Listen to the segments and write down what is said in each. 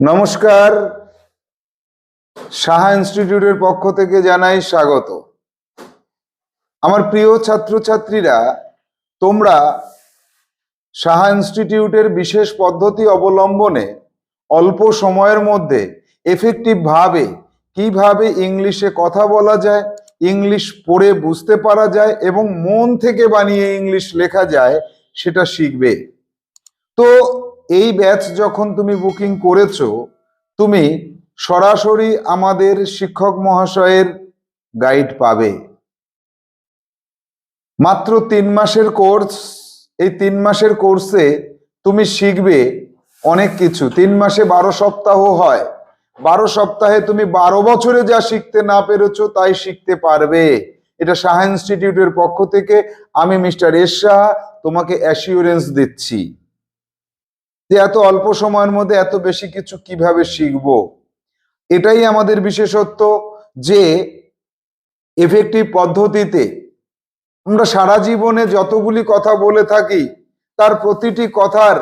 নমস্কার। সাহা ইনস্টিটিউটের পক্ষ থেকে জানাই স্বাগত। আমার প্রিয় ছাত্রছাত্রীরা, তোমরা সাহা ইনস্টিটিউটের বিশেষ পদ্ধতি অবলম্বনে অল্প সময়ের মধ্যে এফেক্টিভ ভাবে কীভাবে ইংলিশে কথা বলা যায়, ইংলিশ পড়ে বুঝতে পারা যায় এবং মন থেকে বানিয়ে ইংলিশ লেখা যায়, সেটা শিখবে। তো এই ব্যাচ যখন তুমি বুকিং করেছ, তুমি সরাসরি আমাদের শিক্ষক মহাশয়ের গাইড পাবে। মাত্র তিন মাসের কোর্স এই তিন মাসের কোর্সে তুমি শিখবে অনেক কিছু। তিন মাসে বারো সপ্তাহ হয়। বারো সপ্তাহে তুমি বারো বছরে যা শিখতে না পেরেছ, তাই শিখতে পারবে। এটা সাহা ইনস্টিটিউটের পক্ষ থেকে আমি মিস্টার এস তোমাকে অ্যাসিউরেন্স দিচ্ছি। যে এত অল্প সময়ের মধ্যে এত বেশি কিছু কীভাবে শিখব? এটাই আমাদের বিশেষত্ব যে এফেক্টিভ পদ্ধতিতে আমরা সারা জীবনে যতগুলি কথা বলে থাকি, তার প্রতিটি কথার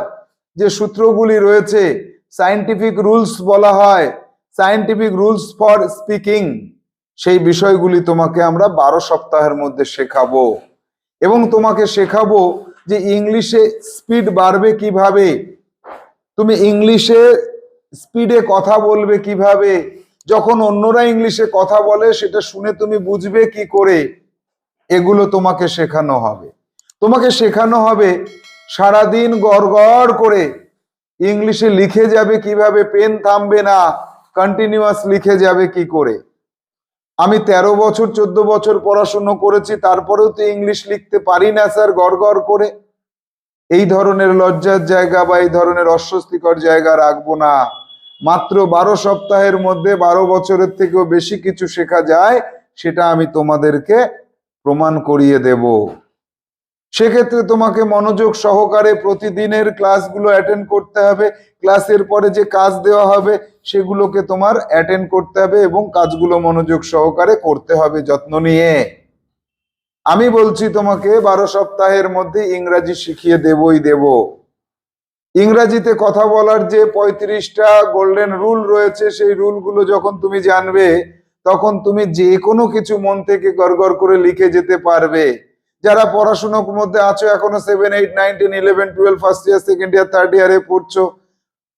যে সূত্রগুলি রয়েছে সায়েন্টিফিক রুলস বলা হয় সায়েন্টিফিক রুলস ফর স্পিকিং সেই বিষয়গুলি তোমাকে আমরা বারো সপ্তাহের মধ্যে শেখাবো। এবং তোমাকে শেখাবো যে ইংলিশে স্পিড বাড়বে কীভাবে তুমি ইংলিশে স্পিডে কথা বলবে কীভাবে? যখন অন্যরা ইংলিশে কথা বলে, সেটা শুনে তুমি বুঝবে কি করে? এগুলো তোমাকে শেখানো হবে। তোমাকে শেখানো হবে সারাদিন গড় গড় করে ইংলিশে লিখে যাবে কীভাবে পেন থামবে না কন্টিনিউয়াস লিখে যাবে কি করে? আমি তেরো বছর, চোদ্দ বছর পড়াশুনো করেছি, তারপরেও তো ইংলিশ লিখতে পারি না, স্যার গড় গড় করে। এই ধরনের লজ্জার জায়গা বা এই ধরনের অস্বস্তিকর জায়গা রাখব না। মাত্র বারো সপ্তাহের মধ্যে বারো বছরের থেকেও বেশি কিছু শেখা যায়, সেটা আমি তোমাদেরকে প্রমাণ করিয়ে দেব। সেক্ষেত্রে তোমাকে মনোযোগ সহকারে প্রতিদিনের ক্লাসগুলো অ্যাটেন্ড করতে হবে। ক্লাসের পরে যে কাজ দেওয়া হবে, সেগুলোকে তোমার অ্যাটেন্ড করতে হবে এবং কাজগুলো মনোযোগ সহকারে করতে হবে যত্ন নিয়ে। আমি বলছি তোমাকে বারো সপ্তাহের মধ্যে ইংরাজি শিখিয়ে দেবই দেব। ইংরাজিতে কথা বলার যে পঁয়ত্রিশটা গোল্ডেন রুল রয়েছে, সেই রুলগুলো যখন তুমি জানবে, তখন তুমি যে কোনো কিছু মন থেকে গড় করে লিখে যেতে পারবে। যারা পড়াশুনোর মধ্যে আছো, এখনও seven eight nine ten eleven twelve first year second year third ইয়ারে পড়ছো,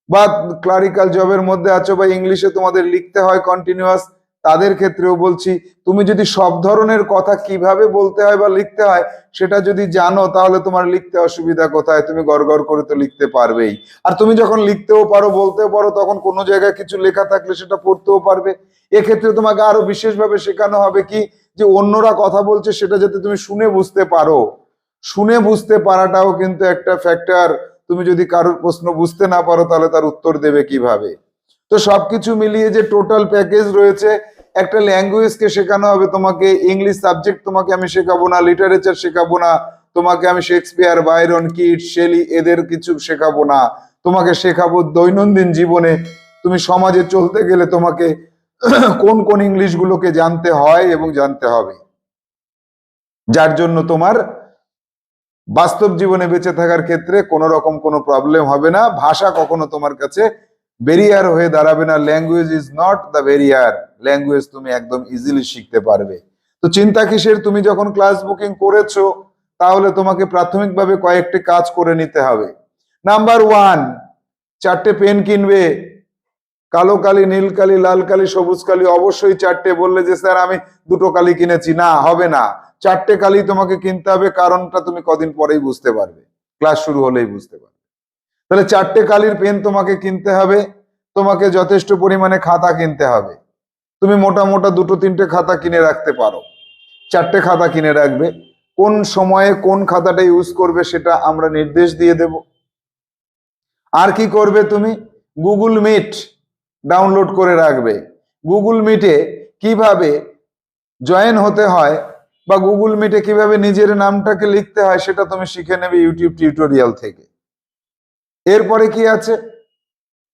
বা ক্লারিক্যাল জবের মধ্যে আছো বা ইংলিশে তোমাদের লিখতে হয় কন্টিনিউয়াস তাদের ক্ষেত্রেও বলছি, তুমি যদি সব ধরনের কথা কীভাবে বলতে হয় বা লিখতে হয়, সেটা যদি জানো, তাহলে তোমার লিখতে অসুবিধা কোথায়? তুমি গড় করে তো লিখতে পারবেই। আর তুমি যখন লিখতেও পারো, বলতেও পারো, তখন কোনো জায়গায় কিছু লেখা থাকলে সেটা পড়তেও পারবে। এক্ষেত্রে তোমাকে আরও বিশেষভাবে শেখানো হবে কি, যে অন্যরা কথা বলছে সেটা যাতে তুমি শুনে বুঝতে পারো। শুনে বুঝতে পারাটাও কিন্তু একটা ফ্যাক্টর তুমি যদি কারোর প্রশ্ন বুঝতে না পারো, তাহলে তার উত্তর দেবে কীভাবে? তো সবকিছু মিলিয়ে যে টোটাল প্যাকেজ রয়েছে একটা ল্যাঙ্গুয়েজকে শেখানো হবে, তোমাকে ইংলিশ সাবজেক্ট তোমাকে আমি শেখাবো না লিটারেচার শেখাবো না, তোমাকে আমি শেক্সপিয়ার বাইরন কিট শেলি এদের কিছু শেখাবো না। তোমাকে শেখাবো দৈনন্দিন জীবনে, তুমি সমাজে চলতে গেলে তোমাকে কোন কোন ইংলিশ গুলোকে জানতে হয় এবং জানতে হবে। যার জন্য তোমার বাস্তব জীবনে বেঁচে থাকার ক্ষেত্রে কোনো রকম কোনো প্রবলেম হবে না। ভাষা কখনো তোমার কাছে বেরিয়ার হয়ে দাঁড়াবে না। Language is not the barrier language তুমি একদম ইজিলি শিখতে পারবে। তো চিন্তা কিসের? তুমি যখন ক্লাস বুকিং করেছ, তাহলে তোমাকে প্রাথমিকভাবে কয়েকটি কাজ করে নিতে হবে। নাম্বার ওয়ান চারটে পেন কিনবে। কালো কালি, নীল কালি, লাল কালি, সবুজ কালি, অবশ্যই চারটে। বললে যে, স্যার, আমি দুটো কালি কিনেছি। না, হবে না। চারটে কালি তোমাকে কিনতে হবে, কারণটা তুমি কদিন পরেই বুঝতে পারবে। ক্লাস শুরু হলেই বুঝতে পারবে। তাহলে চারটে কালির পেন তোমাকে কিনতে হবে। তোমাকে যথেষ্ট পরিমাণে খাতা কিনতে হবে। তুমি মোটা মোটা দুটো তিনটে খাতা কিনে রাখতে পারো। চারটে খাতা কিনে রাখবে। কোন সময়ে কোন খাতাটা ইউজ করবে সেটা আমরা নির্দেশ দিয়ে দেব। আর কি করবে তুমি? গুগল মিট ডাউনলোড করে রাখবে। গুগল মিটে কীভাবে জয়েন হতে হয় বা গুগল মিটে কীভাবে নিজের নামটাকে লিখতে হয় সেটা তুমি শিখে নেবে ইউটিউব টিউটোরিয়াল থেকে। এরপরে কি আছে?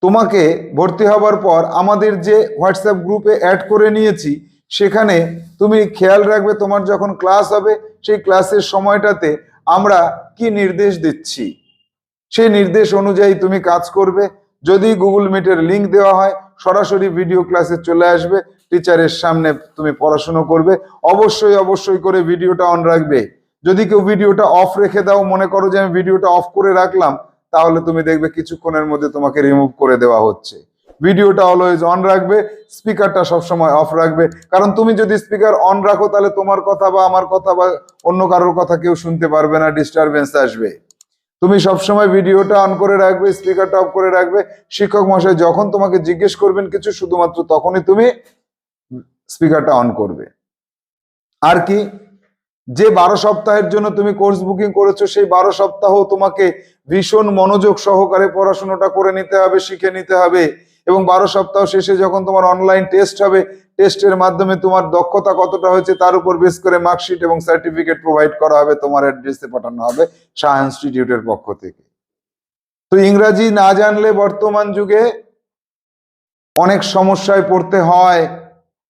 তোমাকে ভর্তি হবার পর আমাদের যে হোয়াটসঅ্যাপ গ্রুপে অ্যাড করে নিয়েছি, সেখানে তুমি খেয়াল রাখবে তোমার যখন ক্লাস হবে, সেই ক্লাসের সময়টাতে আমরা কি নির্দেশ দিচ্ছি। সেই নির্দেশ অনুযায়ী তুমি কাজ করবে। যদি গুগল মিটের লিঙ্ক দেওয়া হয়, সরাসরি ভিডিও ক্লাসে চলে আসবে টিচারের সামনে তুমি পড়াশুনো করবে। অবশ্যই অবশ্যই করে ভিডিওটা অন রাখবে। যদি কেউ ভিডিওটা অফ রেখে দাও, মনে করো যে আমি ভিডিওটা অফ করে রাখলাম তাহলে তুমি দেখবে কিছুক্ষণের মধ্যে তোমাকে রিমুভ করে দেওয়া হচ্ছে। ভিডিওটা অলওয়েজ অন রাখবে স্পিকারটা সবসময় অফ রাখবে। কারণ তুমি যদি স্পিকার অন রাখো, তাহলে তোমার কথা বা আমার কথা বা অন্য কারোর কথা কেউ শুনতে পারবে না ডিস্টারবেন্স আসবে। তুমি সবসময় ভিডিওটা অন করে রাখবে স্পিকারটা অফ করে রাখবে। শিক্ষক মশাই যখন তোমাকে জিজ্ঞেস করবেন কিছু, শুধুমাত্র তখনই তুমি স্পিকারটা অন করবে। আর কি? যে বারো সপ্তাহের জন্য তুমি কোর্স বুকিং করেছ, সেই বারো সপ্তাহ তোমাকে ভীষণ মনোযোগ সহকারে পড়াশোনাটা করে নিতে হবে, শিখে নিতে হবে। এবং বারো সপ্তাহ শেষে যখন তোমার অনলাইন টেস্ট হবে টেস্টের মাধ্যমে তোমার দক্ষতা কতটা হয়েছে তার উপর বেস করে মার্কশিট এবং সার্টিফিকেট প্রোভাইড করা হবে, তোমার অ্যাড্রেসে পাঠানো হবে শাহ ইনস্টিটিউটের পক্ষ থেকে। তো ইংরাজি না জানলে বর্তমান যুগে অনেক সমস্যায় পড়তে হয়।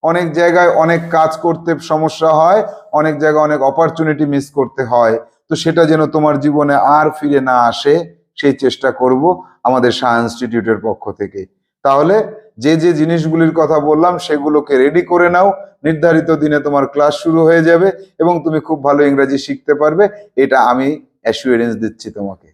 অনেক জায়গায় অনেক কাজ করতে সমস্যা হয়, অনেক জায়গায় অনেক অপরচুনিটি মিস করতে হয়। তো সেটা যেন তোমার জীবনে আর ফিরে না আসে, সেই চেষ্টা করব আমাদের শাহ ইনস্টিটিউটের পক্ষ থেকে। তাহলে যে যে জিনিসগুলির কথা বললাম, সেগুলোকে রেডি করে নাও। নির্ধারিত দিনে তোমার ক্লাস শুরু হয়ে যাবে এবং তুমি খুব ভালো ইংরেজি শিখতে পারবে। এটা আমি অ্যাসুরেন্স দিচ্ছি তোমাকে.